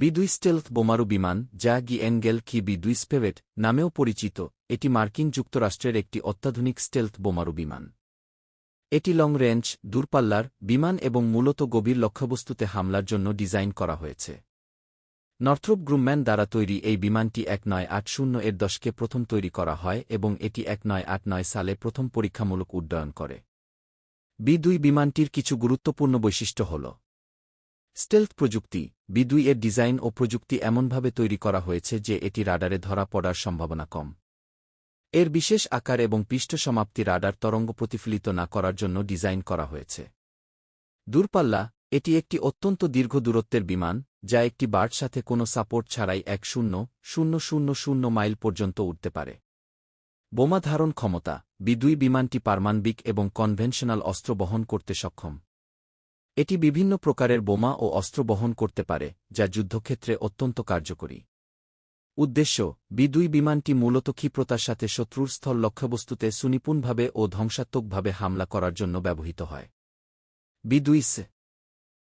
B দুই stealth বোমারু বিমান, যা গি এনগেল কি বি দুই স্পেভেট নামেও পরিচিত, এটি মার্কিন যুক্তরাষ্ট্রের একটি অত্যাধুনিক স্টেলথ বোমারু বিমান। এটি লং রেঞ্জ, দূরপাল্লার বিমান এবং মূলত গভীর লক্ষ্যবস্তুতে হামলার জন্য ডিজাইন করা হয়েছে। নর্থ্রপ গ্রুমম্যান দ্বারা তৈরি এই বিমানটি এক নয় আট শূন্য এর দশকে প্রথম তৈরি করা হয় এবং এটি এক নয় আট নয় সালে প্রথম পরীক্ষামূলক উড্ডয়ন করে। বি দুই বিমানটির কিছু গুরুত্বপূর্ণ বৈশিষ্ট্য হল স্টেলথ প্রযুক্তি বি দুই এর ডিজাইন ও প্রযুক্তি এমনভাবে তৈরি করা হয়েছে যে এটি রাডারে ধরা পড়ার সম্ভাবনা কম। এর বিশেষ আকার এবং পৃষ্ঠ সমাপ্তি রাডার তরঙ্গ প্রতিফলিত না করার জন্য ডিজাইন করা হয়েছে। দূরপাল্লা, এটি একটি অত্যন্ত দীর্ঘ দূরত্বের বিমান, যা একটি বার্ড সাথে কোনো সাপোর্ট ছাড়াই এক শূন্য শূন্য শূন্য শূন্য মাইল পর্যন্ত উঠতে পারে। বোমা ধারণ ক্ষমতা বি দুই বিমানটি পারমাণবিক এবং কনভেনশনাল অস্ত্র বহন করতে সক্ষম। এটি বিভিন্ন প্রকারের বোমা ও অস্ত্র বহন করতে পারে, যা যুদ্ধক্ষেত্রে অত্যন্ত কার্যকরী। উদ্দেশ্য বি দুই বিমানটি মূলত ক্ষিপ্রতার সাথে শত্রুর স্থল লক্ষ্যবস্তুতে সুনিপুণভাবে ও ধ্বংসাত্মকভাবে হামলা করার জন্য ব্যবহৃত হয়। বি দুই সে